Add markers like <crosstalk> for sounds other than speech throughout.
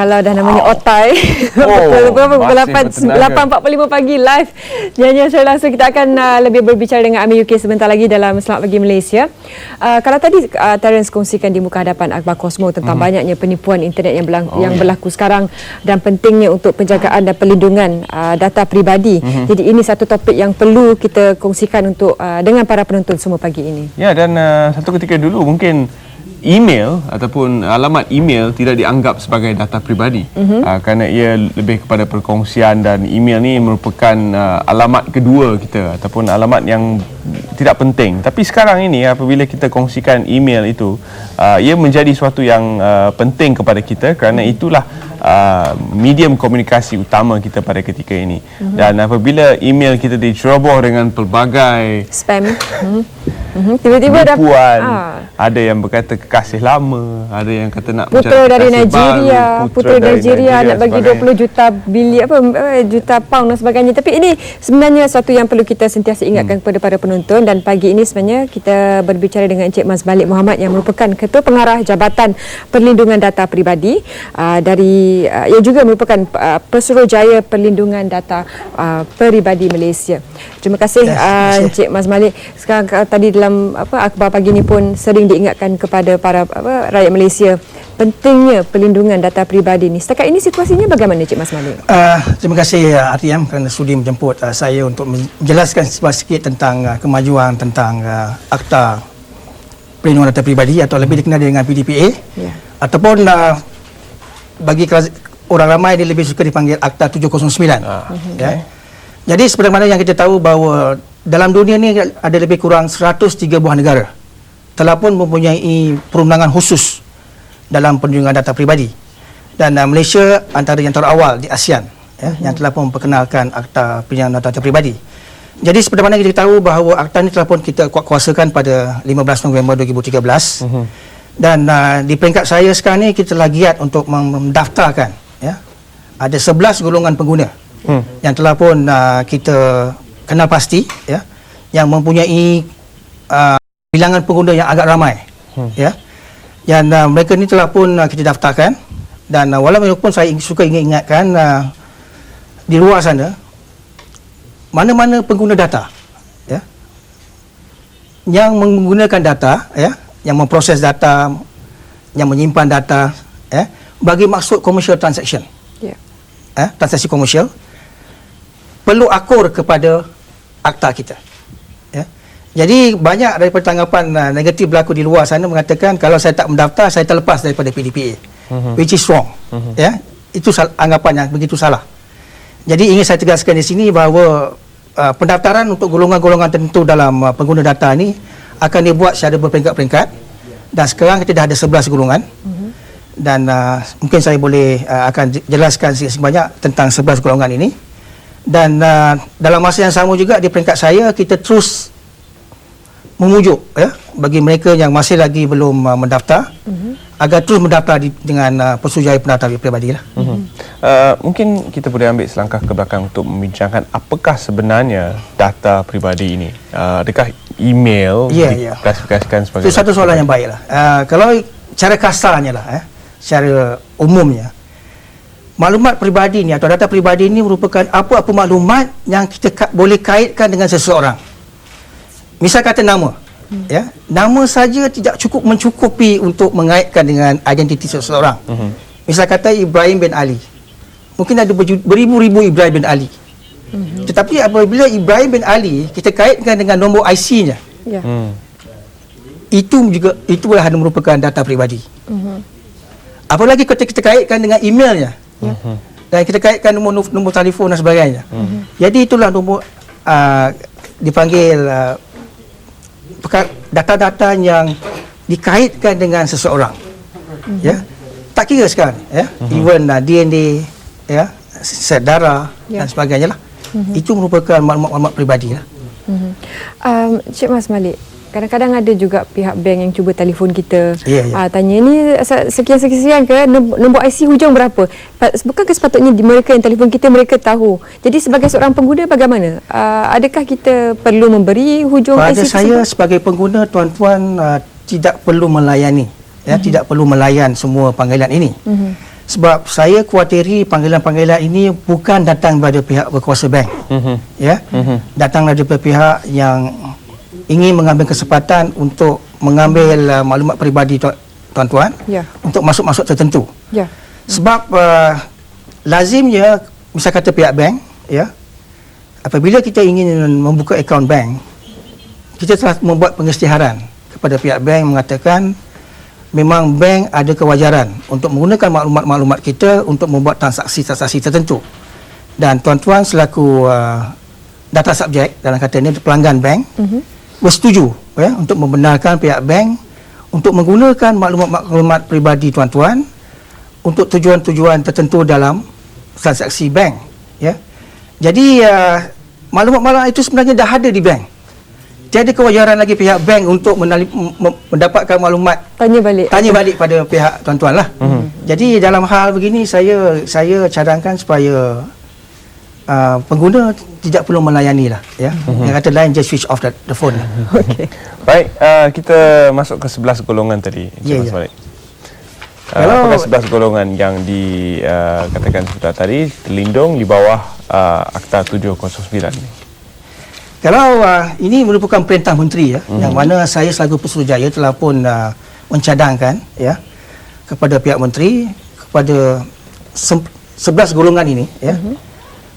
Kalau dah namanya Wow. otai <laughs> Oh, Pukul berapa? Pukul masih 8, bertenaga. 8.45 pagi live Nyanyian secara langsung Kita akan uh, lebih berbicara dengan Amir UK Sebentar lagi dalam Selamat Pagi Malaysia uh, Kalau tadi uh, Terence kongsikan di muka hadapan Akbar Kosmo Tentang Mhm. banyaknya penipuan internet yang, belang, Oh, yang ya. berlaku sekarang Dan pentingnya untuk penjagaan dan perlindungan uh, data peribadi Mhm. Jadi ini satu topik yang perlu kita kongsikan untuk uh, Dengan para penonton semua pagi ini Ya dan uh, satu ketika dulu mungkin email ataupun alamat email tidak dianggap sebagai data peribadi uh-huh. uh, kerana ia lebih kepada perkongsian dan email ni merupakan uh, alamat kedua kita ataupun alamat yang tidak penting tapi sekarang ini apabila kita kongsikan email itu uh, ia menjadi suatu yang uh, penting kepada kita kerana itulah uh, medium komunikasi utama kita pada ketika ini uh-huh. dan apabila email kita diceroboh dengan pelbagai Spam hmm. Hmm. Tiba-tiba dah Ah. Ada yang berkata kekasih lama Ada yang kata nak Putera mencari dari kekasih Nigeria, baru, putera dari Nigeria nak bagi sebagainya. 20 juta bili apa eh, juta pound dan sebagainya. Tapi ini sebenarnya satu yang perlu kita sentiasa ingatkan hmm. kepada para penonton dan pagi ini sebenarnya kita berbicara dengan Encik Mas Balik Muhammad yang merupakan Ketua Pengarah Jabatan Perlindungan Data Peribadi uh, dari uh, yang juga merupakan uh, Pesuruhjaya Perlindungan Data uh, Peribadi Malaysia. Terima kasih Yes, uh, terima kasih. Encik Mas Malik. Sekarang uh, tadi dalam apa akhbar pagi ini pun sering diingatkan kepada para apa, rakyat Malaysia pentingnya perlindungan data peribadi ini. Setakat ini situasinya bagaimana Encik Mas Malik? Uh, terima kasih uh, RTM kerana sudi menjemput uh, saya untuk menjelaskan sedikit tentang uh, kemajuan tentang uh, Akta Perlindungan Data Peribadi atau lebih dikenal dengan PDPA Ya. ataupun uh, bagi kelas, orang ramai dia lebih suka dipanggil Akta 709 Ah, ya. Jadi seperti mana yang kita tahu bahawa dalam dunia ni ada lebih kurang 103 buah negara telah pun mempunyai perundangan khusus dalam perlindungan data peribadi. Dan uh, Malaysia antara yang terawal di ASEAN ya, yang telah pun memperkenalkan Akta Perlindungan Data Peribadi. Jadi seperti mana kita tahu bahawa akta ini telah pun kita kuatkuasakan pada 15 November 2013. Mhm. Dan uh, di peringkat saya sekarang ni kita telah giat untuk mendaftarkan ya. Ada 11 golongan pengguna Hmm. yang telah pun uh, kita kenal pasti ya yang mempunyai uh, bilangan pengguna yang agak ramai Hmm. ya dan uh, mereka ni telah pun uh, kita daftarkan dan uh, walaupun saya suka ingin ingatkan uh, di luar sana mana-mana pengguna data ya yang menggunakan data ya yang memproses data yang menyimpan data ya bagi maksud commercial transaction Ya. eh, transaksi komersial perlu akur kepada akta kita. Jadi banyak daripada tanggapan uh, negatif berlaku di luar sana mengatakan kalau saya tak mendaftar saya terlepas daripada PDPA. Mhm. Which is wrong. Mhm. Ya. Itu sal- anggapan yang begitu salah. Jadi ingin saya tegaskan di sini bahawa uh, pendaftaran untuk golongan-golongan tertentu dalam uh, pengguna data ni akan dibuat secara berperingkat-peringkat dan sekarang kita dah ada 11 golongan dan uh, mungkin saya boleh uh, akan jelaskan sedikit sebanyak tentang 11 golongan ini dan uh, dalam masa yang sama juga di peringkat saya kita terus memujuk ya bagi mereka yang masih lagi belum uh, mendaftar agar terus mendaftar di, dengan uh, Pesuruhjaya Pendaftaran Peribadi lah. Mhm. Uh, mungkin kita boleh ambil selangkah ke belakang untuk membincangkan apakah sebenarnya data peribadi ini. Uh, adakah email Ya, ya. diklasifikasikan sebagai Itu satu soalan yang peribadi? baik lah. Uh, kalau cara kasarnya lah, eh, secara umumnya, maklumat peribadi ni atau data peribadi ni merupakan apa-apa maklumat yang kita ka- boleh kaitkan dengan seseorang. Misal kata nama, hmm. ya, nama saja tidak cukup mencukupi untuk mengaitkan dengan identiti seseorang. Mhm. Misal kata Ibrahim bin Ali, mungkin ada beribu-ribu Ibrahim bin Ali. Hmm. Tetapi apabila Ibrahim bin Ali kita kaitkan dengan nombor IC-nya, Ya. Hmm. itu juga itu adalah merupakan data peribadi. Mhm. Apalagi kita kita kaitkan dengan emailnya Mhm. dan kita kaitkan nombor nombor telefon dan sebagainya. Mhm. Jadi itulah nombor uh, dipanggil uh, data-data yang dikaitkan dengan seseorang. Ya. Tak kira sekarang ya. Even uh, DNA ya, set darah Ya. dan sebagainya lah. Itu merupakan maklumat-maklumat peribadi lah. Mhm. Um, Cik Mas Malik, kadang-kadang ada juga pihak bank yang cuba telefon kita Ya, ya. ah, tanya ni se- sekian-sekian ke nombor, IC hujung berapa Pa- bukankah sepatutnya mereka yang telefon kita mereka tahu jadi sebagai seorang pengguna bagaimana Ah, adakah kita perlu memberi hujung Pada IC saya tersebut? sebagai pengguna tuan-tuan uh, tidak perlu melayani ya Mhm. tidak perlu melayan semua panggilan ini. Mhm. sebab saya kuatiri panggilan-panggilan ini bukan datang daripada pihak berkuasa bank Mhm. ya datang daripada pihak yang ingin mengambil kesempatan untuk mengambil uh, maklumat peribadi tu- tuan-tuan Ya. untuk masuk-masuk tertentu Ya. sebab uh, lazimnya misal kata pihak bank ya apabila kita ingin membuka akaun bank kita telah membuat pengisytiharan kepada pihak bank mengatakan memang bank ada kewajaran untuk menggunakan maklumat-maklumat kita untuk membuat transaksi-transaksi tertentu dan tuan-tuan selaku uh, data subjek dalam kata ini pelanggan bank mm-hmm. Bersetuju ya untuk membenarkan pihak bank untuk menggunakan maklumat-maklumat peribadi tuan-tuan untuk tujuan-tujuan tertentu dalam transaksi bank ya jadi uh, maklumat-maklumat itu sebenarnya dah ada di bank tiada kewajaran lagi pihak bank untuk menali, m- m- mendapatkan maklumat Tanya balik. tanya balik pada pihak tuan-tuan lah. Mm-hmm. Jadi dalam hal begini saya saya cadangkan supaya uh, pengguna tidak perlu melayani lah ya. Mm-hmm. Yang kata lain just switch off the, the phone. <laughs> Okey. Baik, uh, kita masuk ke 11 golongan tadi. Encik Ya, Mas ya. Malik. Uh, apakah 11 golongan yang dikatakan sebentar tadi terlindung di bawah uh, Akta 709 ni? Kalau uh, ini merupakan perintah menteri ya mm-hmm. yang mana saya selaku Pesuruhjaya telah pun uh, mencadangkan ya kepada pihak menteri kepada sem- 11 golongan ini ya. Mm-hmm.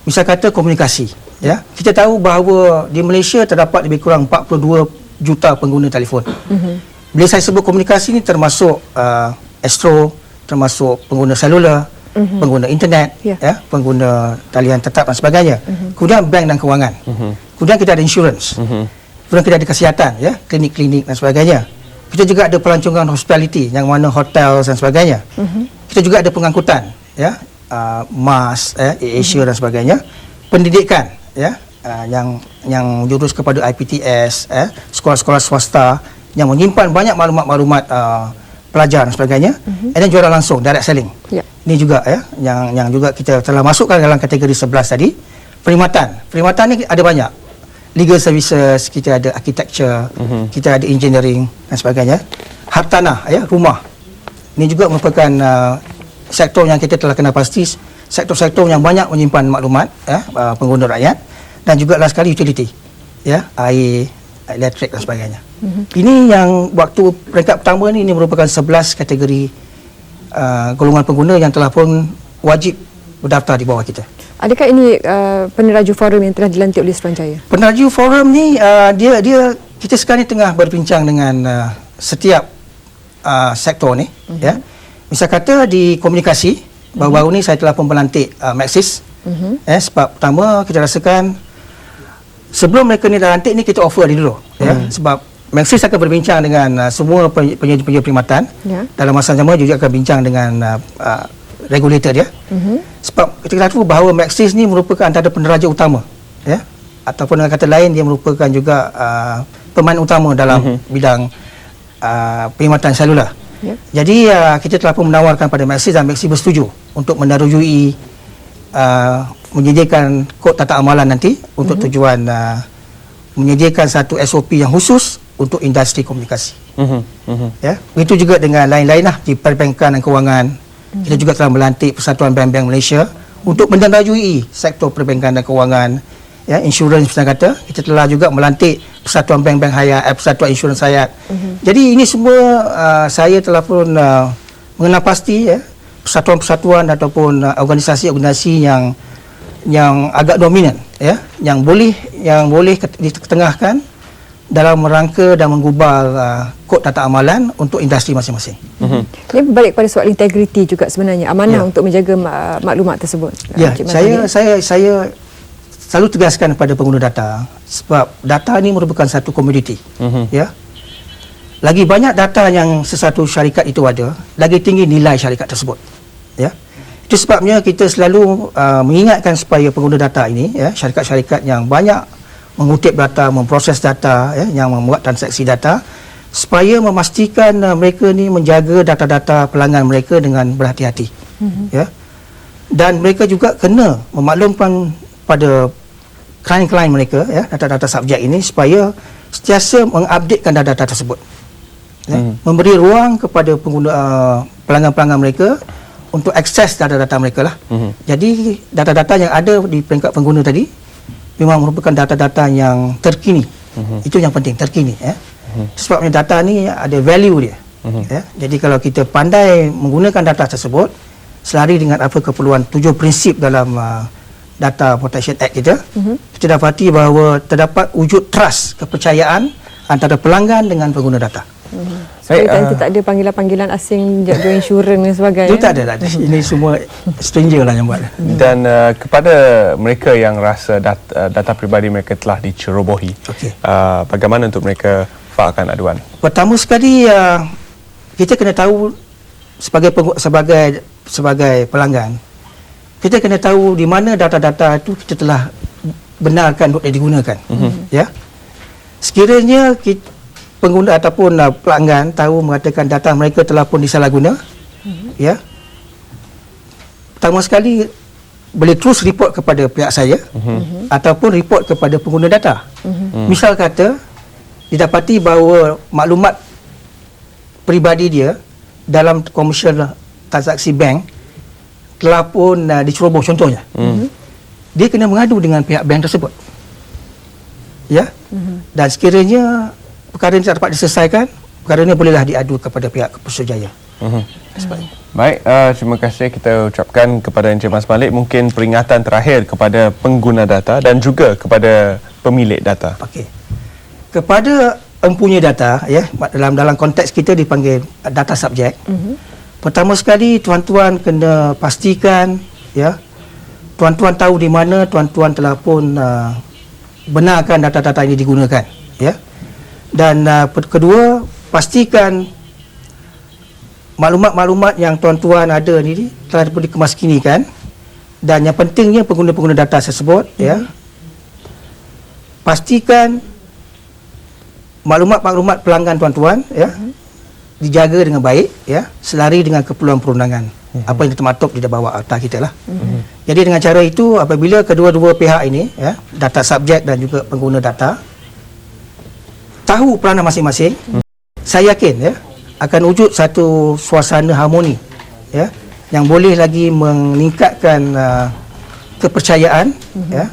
Misal kata komunikasi ya. Kita tahu bahawa di Malaysia terdapat lebih kurang 42 juta pengguna telefon. Mm-hmm. Bila saya sebut komunikasi ini termasuk uh, Astro, termasuk pengguna selular, mm-hmm. pengguna internet, Ya. ya, pengguna talian tetap dan sebagainya. Mm-hmm. Kemudian bank dan kewangan. Mm-hmm. Kemudian kita ada insurans. Mm-hmm. Kemudian kita ada kesihatan, ya, klinik-klinik dan sebagainya. Kita juga ada pelancongan hospitality yang mana hotel dan sebagainya. Mm-hmm. Kita juga ada pengangkutan, ya, uh, MAS, ya, Asia mm-hmm. dan sebagainya. Pendidikan, ya, uh, yang yang jurus kepada IPTS, eh, sekolah-sekolah swasta yang menyimpan banyak maklumat-maklumat uh, pelajar dan sebagainya. Mm-hmm. And then jualan langsung, direct selling. Ya. Ini juga ya yang yang juga kita telah masukkan dalam kategori 11 tadi. Perkhidmatan. Perkhidmatan ni ada banyak. Legal services, kita ada architecture, mm-hmm. kita ada engineering dan sebagainya. Hartanah ya, rumah. Ini juga merupakan uh, sektor yang kita telah kenal pasti sektor-sektor yang banyak menyimpan maklumat ya uh, pengguna rakyat dan juga last sekali utility ya air elektrik dan sebagainya. Mm-hmm. Ini yang waktu peringkat pertama ni ini merupakan 11 kategori uh, golongan pengguna yang telah pun wajib berdaftar di bawah kita. Adakah ini uh, peneraju forum yang telah dilantik oleh Suruhanjaya? Peneraju forum ni uh, dia dia kita sekarang ni tengah berbincang dengan uh, setiap uh, sektor ni mm-hmm. ya. Misal kata di komunikasi baru-baru ni saya telah pun melantik uh, Maxis. Mm-hmm. Eh sebab pertama kita rasakan sebelum mereka ni dah lantik ni kita offer dia dulu ya sebab Maxis akan berbincang dengan uh, semua penye- penyedia-penyedia perkhidmatan Ya. dalam masa yang sama juga akan bincang dengan uh, uh, regulator dia. Mm-hmm. Sebab kita tahu bahawa Maxis ni merupakan antara peneraja utama ya ataupun dengan kata lain dia merupakan juga uh, pemain utama dalam mm-hmm. bidang uh, perkhidmatan selular. Ya. Jadi uh, kita telah pun menawarkan pada Maxis dan Maxis bersetuju untuk mendarujui uh, menyediakan kod tata amalan nanti untuk mm-hmm. tujuan uh, menyediakan satu SOP yang khusus untuk industri komunikasi. Mhm, mhm. Ya, begitu juga dengan lain-lain lah di perbankan dan kewangan. Mm-hmm. Kita juga telah melantik Persatuan Bank-Bank Malaysia untuk mendarujui sektor perbankan dan kewangan. Ya, insurans misalnya kata, kita telah juga melantik Persatuan Bank-Bank Hayat, eh, Persatuan Insurans Hayat. Mm-hmm. Jadi ini semua uh, saya telah pun uh, mengenal pasti ya, persatuan-persatuan ataupun uh, organisasi-organisasi yang yang agak dominan ya yang boleh yang boleh ditengahkan dalam rangka dan menggubal uh, kod tata amalan untuk industri masing-masing. Mhm. Ini berbalik pada soal integriti juga sebenarnya amanah Ya. untuk menjaga ma- maklumat tersebut. Ya, saya saya saya selalu tegaskan kepada pengguna data sebab data ini merupakan satu komoditi. Mhm. Ya. Lagi banyak data yang sesuatu syarikat itu ada, lagi tinggi nilai syarikat tersebut. Ya. Itu sebabnya kita selalu uh, mengingatkan supaya pengguna data ini ya, syarikat-syarikat yang banyak mengutip data, memproses data ya, yang membuat transaksi data supaya memastikan uh, mereka ni menjaga data-data pelanggan mereka dengan berhati-hati. Mm-hmm. Ya. Dan mereka juga kena memaklumkan pada klien-klien mereka ya data-data subjek ini supaya sentiasa mengupdatekan data-data tersebut. Ya, Hmm. memberi ruang kepada pengguna uh, pelanggan-pelanggan mereka untuk akses data-data mereka lah. Mm-hmm. Jadi data-data yang ada di peringkat pengguna tadi memang merupakan data-data yang terkini. Mm-hmm. Itu yang penting terkini ya. Mm-hmm. Sebabnya data ni ada value dia. Mm-hmm. Ya. Jadi kalau kita pandai menggunakan data tersebut selari dengan apa keperluan tujuh prinsip dalam uh, Data Protection Act kita, mm-hmm. kita dapati bahawa terdapat wujud trust kepercayaan antara pelanggan dengan pengguna data. Baik, nanti ah. tak ada panggilan-panggilan asing join insurans dan sebagainya. Itu tak ada, tak ada. Ini semua stranger lah yang buat. Dan uh, kepada mereka yang rasa data, uh, data pribadi mereka telah dicerobohi, Okey. uh, bagaimana untuk mereka fahamkan aduan? Pertama sekali uh, kita kena tahu sebagai sebagai sebagai pelanggan kita kena tahu di mana data-data itu kita telah benarkan untuk digunakan. Mm-hmm. Ya. Sekiranya kita, pengguna ataupun uh, pelanggan tahu mengatakan data mereka telah pun disalahguna, mm-hmm. ya. Pertama sekali boleh terus report kepada pihak saya mm-hmm. ataupun report kepada pengguna data. Mm-hmm. Misal kata didapati bahawa maklumat peribadi dia dalam komersial transaksi bank telah pun uh, diceroboh contohnya. Mm-hmm. Dia kena mengadu dengan pihak bank tersebut. Ya. Mm-hmm. Dan sekiranya perkara ini tak dapat diselesaikan, perkara ini bolehlah diadu kepada pihak Keputusanjaya. Mm-hmm. Baik, uh, terima kasih kita ucapkan kepada Encik Mas Malik mungkin peringatan terakhir kepada pengguna data dan juga kepada pemilik data. Okey. Kepada empunya data ya dalam dalam konteks kita dipanggil data subjek. Mm-hmm. Pertama sekali tuan-tuan kena pastikan ya tuan-tuan tahu di mana tuan-tuan telah pun uh, benarkan data-data ini digunakan ya. Dan uh, kedua pastikan maklumat-maklumat yang tuan-tuan ada ni telah pun dikemaskinikan dan yang pentingnya pengguna-pengguna data tersebut mm-hmm. ya pastikan maklumat-maklumat pelanggan tuan-tuan ya mm-hmm. Dijaga dengan baik ya selari dengan keperluan perundangan mm-hmm. apa yang termaktub di bawah akta kita lah. Mm-hmm. Jadi dengan cara itu apabila kedua-dua pihak ini ya data subjek dan juga pengguna data tahu peranan masing-masing mm-hmm. saya yakin ya akan wujud satu suasana harmoni ya yang boleh lagi meningkatkan uh, kepercayaan mm-hmm. ya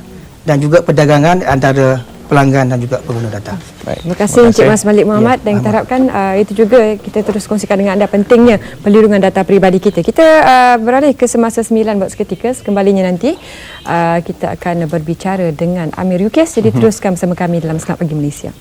dan juga perdagangan antara pelanggan dan juga pengguna data. Baik. Terima kasih Encik Mas Malik Muhammad Ya, dan kita harapkan uh, itu juga kita terus kongsikan dengan anda pentingnya perlindungan data peribadi kita. Kita uh, beralih ke semasa sembilan buat seketika. Kembalinya nanti uh, kita akan berbicara dengan Amir Yukis. Jadi teruskan bersama kami dalam Selat Pagi Malaysia.